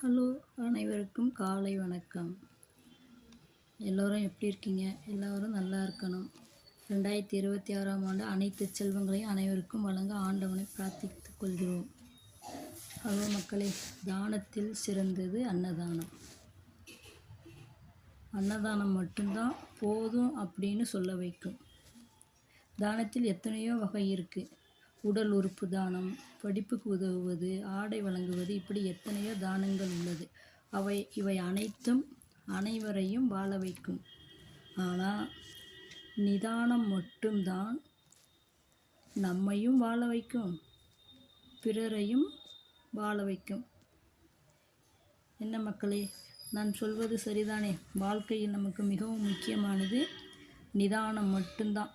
Hello அனைவருக்கும் காலை வணக்கம். எல்லோரும் எப்படி இருக்கீங்க? எல்லோரும் நல்லா இருக்கணும். ரெண்டாயிரத்தி இருபத்தி ஆறாம் ஆண்டு அனைத்து செல்வங்களையும் அனைவருக்கும் வழங்க ஆண்டவனை பிரார்த்தித்துக் கொள்கிறோம். ஹலோ மக்களே தானத்தில் சிறந்தது அன்னதானம். அன்னதானம் மட்டும்தான் போதும் அப்படின்னு சொல்ல வைக்கும். தானத்தில் எத்தனையோ வகை இருக்குது உடல் உறுப்பு தானம் படிப்புக்கு உதவுவது ஆடை வழங்குவது இப்படி எத்தனையோ தானங்கள் உள்ளது. அவை இவை அனைத்தும் அனைவரையும் வாழ வைக்கும். ஆனால் நிதானம் மட்டும்தான் நம்மையும் வாழ வைக்கும். பிறரையும் வாழ வைக்கும். என்ன மக்களே நான் சொல்வது சரிதானே? வாழ்க்கையில் நமக்கு மிகவும் முக்கியமானது நிதானம் மட்டும்தான்.